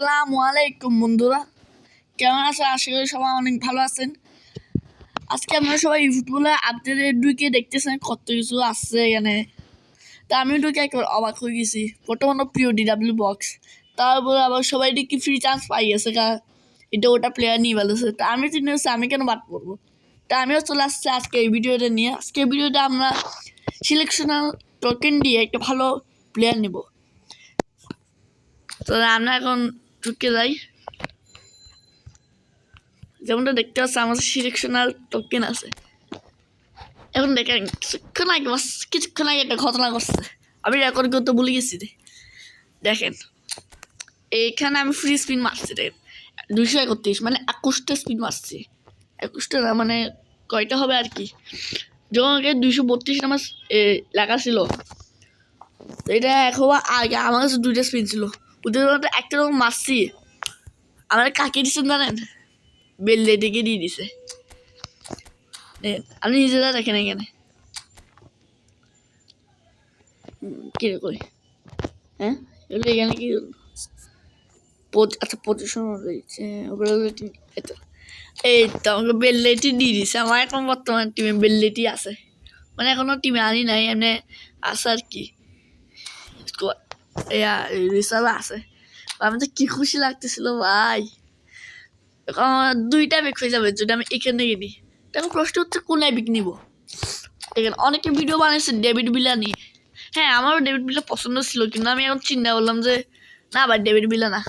আসসালামু আলাইকুম বন্ধুরা। কেমন আশা করি সবাই অনেক ভালো আছেন। আজকে সবাই আপডেটে ঢুকে দেখতেছেন কত কিছু এখানে। তা আমি ঢুকে একেবারে অবাক হয়ে গেছি। প্রিয় ডিডাব্লিউ বক্স তারপরে আবার সবাই ফ্রি চান্স পাই কা এটা ওটা প্লেয়ার নিয়ে তা আমি চিন্তা আমি কেন বাদ পড়ব? তা আমিও চলে আসছি আজকে এই ভিডিওটা নিয়ে। আজকে ভিডিওটা আমরা সিলেকশনাল টোকেন দিয়ে একটা ভালো প্লেয়ার নেব। তো আমরা এখন ঢুকে যাই যেমনটা দেখতে পাচ্ছি আমাদের সিলেকশনাল টোকেন আছে এখন দেখেন কিছুক্ষণ আগে কিছুক্ষণ আগে একটা ঘটনা ঘটছে আমি রেকর্ড করতে ভুলে গেছি দেখেন এইখানে আমি ফ্রি স্পিন মারছি রে দুইশো একত্রিশ মানে একুশটা স্পিন মারছি একুশটা না মানে কয়টা হবে আর কি যখন আগে দুইশো বত্রিশ আমার এ, লেখা ছিল এটা এখন আগে আমার কাছে দুইটা স্পিন ছিল ওদের একটা রকম মারছি আমার কাকে দিচ্ছেন জানেন? বেল্লে ডেকে দিয়ে দিছে। আপনি নিজেরা দেখেন এখানে কি? কি আচ্ছা এই দিছে। আমার এখন বর্তমান টিমে আছে। মানে এখনও টিমে আনি নাই, এমনি আছে আর কি। রিসার্ভ আছে। আমি তো কি খুশি লাগতেছিল, ভাই। দুইটা বেক হয়ে যাবে যদি আমি এখানে থেকে নিই। তখন প্রশ্ন হচ্ছে কোন বিক নিব? অনেকে ভিডিও বানিয়েছে ডেভিড বিলা নিয়ে হ্যাঁ আমারও ডেভিড বিলা পছন্দ ছিল, কিন্তু আমি এখন চিন্তা করলাম যে, না ভাই ডেভিড বিলা না।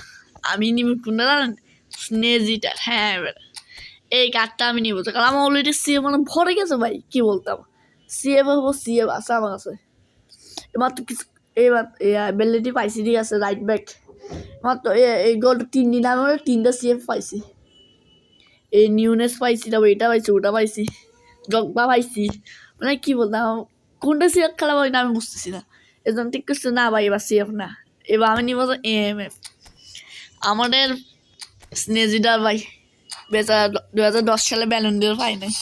আমি নিব কোনটা জানেন? স্নেজিটা হ্যাঁ এই কার্ডটা আমি নিব। তো কারণ আমার অলরেডি সিএ মানে ভরে গেছে, ভাই। কি বলতাম? সিএ হব সিএ আছে, আমার কাছে। এবার এবার বেলেটি পাইছি, ঠিক আছে রাইট ব্যাক মাত্র এই গোলটা তিন দিন আমি ওরা তিনটা সিএফ পাইছি। এই নিউনেস পাইছি তারপর এটা পাইছি ওটা পাইছি। জগবা পাইছি। মানে কি বলতাম কোনটা সিএফ খেলা পাই না আমি বুঝতেছি না। এজন ঠিক করছে না ভাই এবার সিএফ না। এবার আমি নিব এম এফ আমাদের স্নেজিডার ভাই বেচারা দু হাজার দশ সালে ব্যালন ডিওর পাই নাই।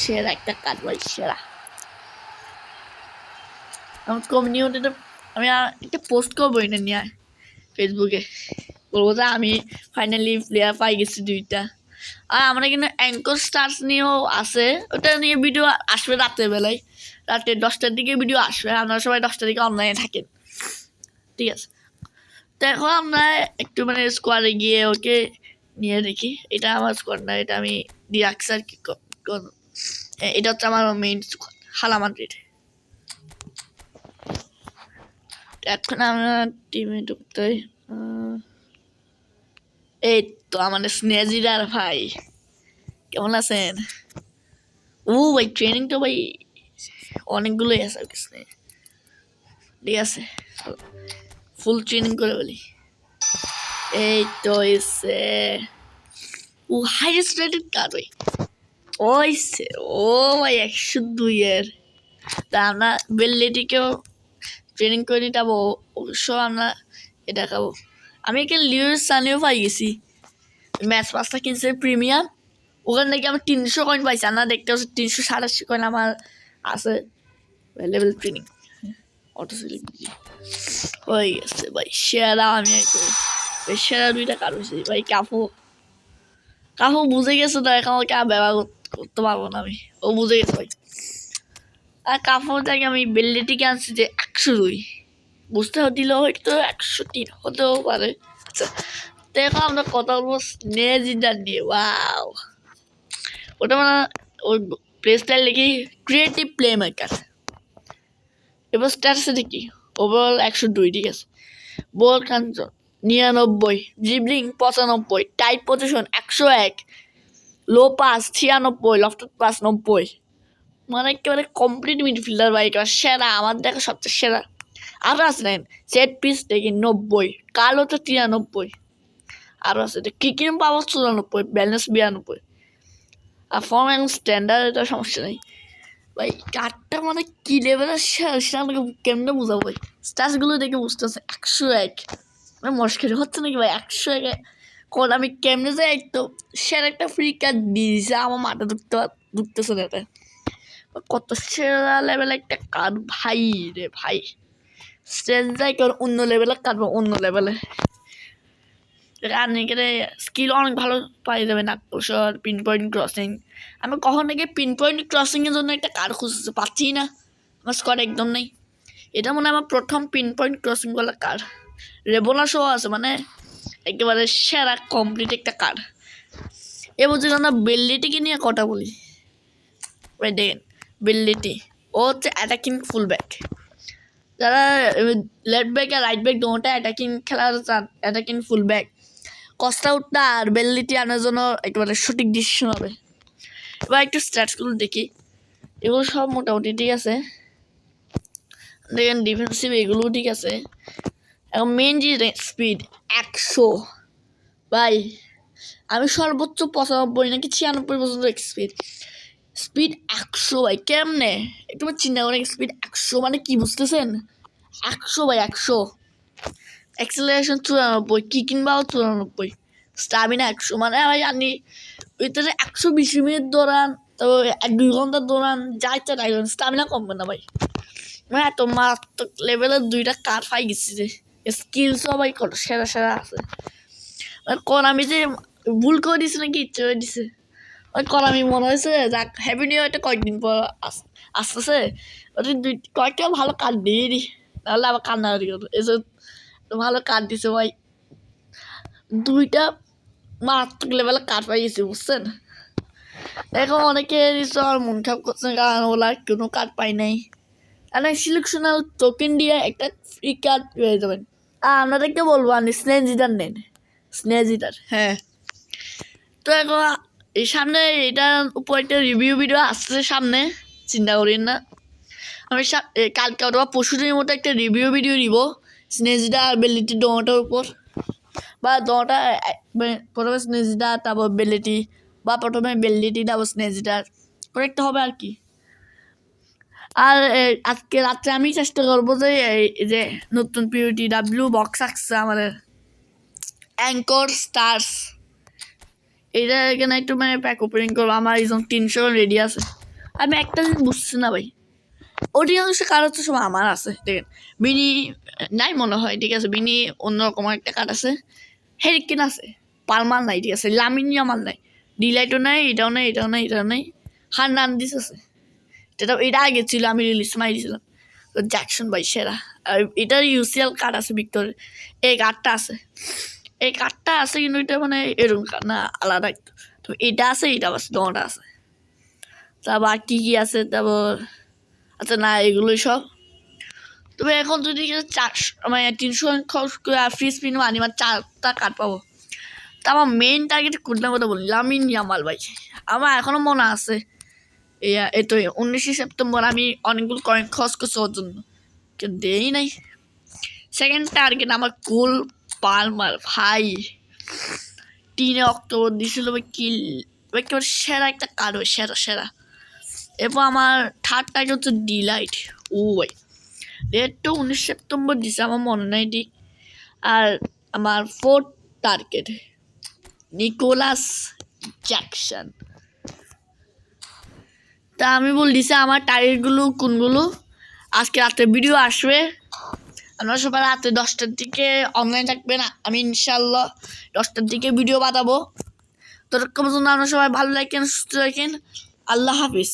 সেরা একটা কাজ ভাই, সেরা। আমার কমিউনিটিতে আমি একটা পোস্ট করব এটা নিয়ে ফেসবুকে বলব যে আমি ফাইনালি প্লেয়ার পাই গেছি দুইটা। আর আমরা কিন্তু অ্যাঙ্কর স্টার্স নিয়েও আছে, ওটা নিয়ে ভিডিও আসবে রাতের বেলায় রাতে দশটার দিকে ভিডিও আসবে আপনারা সবাই দশটার দিকে অনলাইনে থাকেন ঠিক আছে। তো এখন আমরা একটু মানে স্কোয়াডে গিয়ে ওকে নিয়ে দেখি। এটা আমার স্কোয়াড না এটা আমি দিয়ে রাখছি আর কি এটা হচ্ছে আমার মেইন স্কোয়াড হালামান্ড্রিড এখন আমরা টিমে ঢুকতে এই তো আমাদের স্নেজিরার ভাই। কেমন আছেন? ও ভাই ট্রেনিং তো ভাই অনেকগুলোই আছে আর কি স্নে ঠিক আছে ফুল ট্রেনিং করে বলি এই তো এসে ও হাইয়েস্ট রেটেড কার ভাই। ওইসে ও ভাই একশো দুইয়ের। তা আমরা বেল্লেটিকেও ট্রেনিং করে নিতে যাব অবশ্য আমরা এটা খাব আমি এখানে লিওর সানিও পাই গেছি ম্যাচ পাসটা কিনছে প্রিমিয়াম ওখান থেকে আমি তিনশো কয়েন পাইছি। আমরা দেখতে পাচ্ছি, তিনশো সাতাশি কয়েন আমার আছে। লেভেল ট্রেনিং অটো সিলেক্ট হয়ে গেছে ভাই, সেরা আমি সেরা দুইটা কার ভাই, কাফু। কাফু বুঝে গেছে তো, এখন আর ব্যবহার কর- করতে পারব না আমি। ও বুঝে গেছে ভাই। আর কাপড়টাকে আমি বেল্লিটিকে আনছি যে একশো দুই। বুঝতে দিলে হয়তো একশো তিন হতেও পারে। আচ্ছা এখন আমরা কথা বলব স্নেজিটার নিয়ে ওয়াও ওটা মানে ওই প্লে স্টাইল লিখি ক্রিয়েটিভ প্লে মেকার এবার স্ট্যাটাসে দেখি ওভারঅল একশো দুই, ঠিক আছে। বল কাঞ্চন নিরানব্বই। জিবলিং পঁচানব্বই। টাইট পজিশন একশো এক। লো পাস ছিয়ানব্বই। লফটেড পাস নব্বই। মানে একেবারে কমপ্লিট মিডফিল্ডার বা একেবারে সেরা, আমার দেখা সবচেয়ে সেরা। আরও আছে নেন সেট পিস দেখি নব্বই, কালো তো তিরানব্বই। আরও আছে কিকিং পাওয়ার চুরানব্বই ব্যালেন্স বিরানব্বই। আর ফর্ম স্ট্যান্ডার্ড এটা সমস্যা নেই। ভাই কার্ডটা মানে কী লেভেলের সেটা আমাকে কেমনে বোঝাবো ভাই? স্টাসগুলো দেখে বুঝতে বুঝতেছে একশো এক। মানে মস্কারি হচ্ছে নাকি ভাই? একশো এক কোন আমি কেমনে যাই একটু সেরা একটা ফ্রি কার্ড দিয়ে দিছে আমার মাথা ঢুকতে ঢুকতেছে না এটা। কত সেরা লেভেল একটা কার্ড ভাই রে ভাই। স্ট্রেঞ্জটা কেউ অন্য লেভেলে কাটবো অন্য লেভেলে রানিং করে স্কিল অনেক ভালো পাই যাবে নাকশর পিন পয়েন্ট ক্রসিং আমি কখন থেকে পিন পয়েন্ট ক্রসিংয়ের জন্য একটা কার খুঁজতে পাচ্ছি না? আমার স্কোয়াড একদম নেই। এটা মনে হয় আমার প্রথম পিন পয়েন্ট ক্রসিং বলা কার রেবোনা শো আছে মানে একেবারে সেরা কমপ্লিট একটা কার এ বলছি আমরা বেল্লিটিকে নিয়ে কথা বলি। দেখেন। বেল্লিটি ও হচ্ছে অ্যাটাকিং ফুল ব্যাক যারা লেফট ব্যাক আর রাইট ব্যাক দুটা অ্যাটাকিং খেলার অ্যাটাকিং ফুল ব্যাক কস্টা উঠটা আর বেল্লিটি আনার জন্য একেবারে সঠিক ডিসিশন হবে। এবার একটু স্ট্যাটসগুলো দেখি। এগুলো সব মোটামুটি ঠিক আছে। দেখেন ডিফেন্সিভ এগুলো ঠিক আছে। এখন মেন যে স্পিড একশো। ভাই, আমি সর্বোচ্চ পঁচানব্বই নাকি ছিয়ানব্বই পর্যন্ত স্পিড স্পিড একশো ভাই, কেমনে? একটু চিন্তা করে স্পিড একশো মানে কি, বুঝতেছেন? একশো ভাই, একশো। অ্যাক্সেলারেশন চুরানব্বই, কি কিনবাও চুরানব্বই। স্টামিনা একশো মানে আমি জানি ভিতরে একশো বিশ মিনিট দৌড়ান, তারপর এক দুই ঘণ্টা দৌড়ান, যা ইচ্ছা তাই স্টামিনা কমবে না ভাই। মানে এত মারাত্মক লেভেলের দুইটা কার পাই গেছি যে স্কিলসও ভাই কত সেরা সেরা আছে। মানে কোন আমি যে ভুল করে দিছি নাকি, ইচ্ছে করে দিছে। ওই কলামি মনে হয়েছে যাক হ্যাপি নিউ ইয়ারটা কয়েকদিন পর আস- আসতেছে ওদের দুই কয়েকটা ভালো কার্ড দিয়ে দি। নাহলে আবার কান্নাকাটি করব এসব ভালো কার্ড দিছে ভাই। দুইটা মারাত্মক লেভেলে কার্ড পাই গেছি বুঝছেন এখন অনেকে আমার মন খারাপ করছে কারণ ওলা কোনো কার্ড পাই নাই। আর সিলেকশনাল টোকেন দিয়ে একটা ফ্রি কার্ড পেয়ে যাবেন আর আপনাদেরকে বলব? আপনি স্নেজিটার নেন স্নেজিটার হ্যাঁ তো এখন এই সামনে এটার উপর একটা রিভিউ ভিডিও আসছে সামনে, চিন্তা করেন না। আমি কালকে অথবা পরশুদিনের মতো একটা রিভিউ ভিডিও দিব স্নেজিটা আর বেলিটি দোটার উপর। বা দোটা প্রথমে স্নেজিটা তারপর বেলিটি বা প্রথমে বেলিটি তারপর স্নেজিটার করে একটা হবে আর কি। আর আজকে রাত্রে আমি চেষ্টা করব যে এই যে নতুন পিউটি ডাব্লিউ বক্স আসছে আমাদের। অ্যাঙ্কর স্টার্স এটা এখানে একটু মানে প্যাক ওপেনিং করব। আমার একজন তিনশো রেডি আছে। আমি একটা জিনিস বুঝছি না ভাই। অধিকাংশ কার হচ্ছে সব আমার আছে। দেখেন, বিনি, নাই মনে হয়, ঠিক আছে? বিনি অন্যরকম একটা কার্ড আছে। হেরিকেন আছে। পালমার নাই, ঠিক আছে? লামিনি আমার নাই। ডিলাইটও নাই, এটাও নাই এটাও নাই এটাও নাই। হার নান দিস আছে। এটা এটা আগে ছিল, আমি রিলিজ মারি দিয়েছিলাম। তো জ্যাকসন ভাই, সেরা। আর এটার ইউসিএল কার্ড আছে ভিক্টোর এই কার্ডটা আছে। এই কাঠটা আছে, কিন্তু এটা মানে এরকম কাঠ, না, আলাদা তো এটা আছে এটা আছে দোটা আছে। তারপর কী কী আছে? তারপর আচ্ছা না, এগুলোই সব। তবে এখন যদি চারশো মানে তিনশো খরচ করে ফ্রি স্পিন আনি আমার চারটা কাঠ পাবো। তা আমার মেইন টার্গেট কোনটার কথা বলি লামিন জামাল ভাই। আমার এখনও মনে আছে, এই তো উনিশে সেপ্টেম্বর আমি অনেকগুলো কয়েন খরচ করছি ওর জন্য। কেউ দেই নাই। সেকেন্ড টার্গেট আমার কুল পালমার ভাই। তিনে অক্টোবর দিয়েছিল ভাই কিল ভাই সেরা একটা কার্ড সেরা সেরা। এরপর আমার থার্ড টার্গেট হচ্ছে ডিলাইট ও ভাই। ডেটটা উনিশ সেপ্টেম্বর দিছে আমার মনে নাই ঠিক। আর আমার ফোর্থ টার্গেট নিকোলাস জ্যাকসন তা আমি বল দিছি, আমার টার্গেটগুলো কোনগুলো? আজকে রাতে ভিডিও আসবে। আপনারা সবাই রাতে দশটার দিকে অনলাইন থাকবেন আমি ইনশাল্লাহ দশটার দিকে ভিডিও বানাবো। ততক্ষণ পর্যন্ত আপনারা সবাই ভালো রাখেন সুস্থ রাখেন আল্লাহ হাফিজ।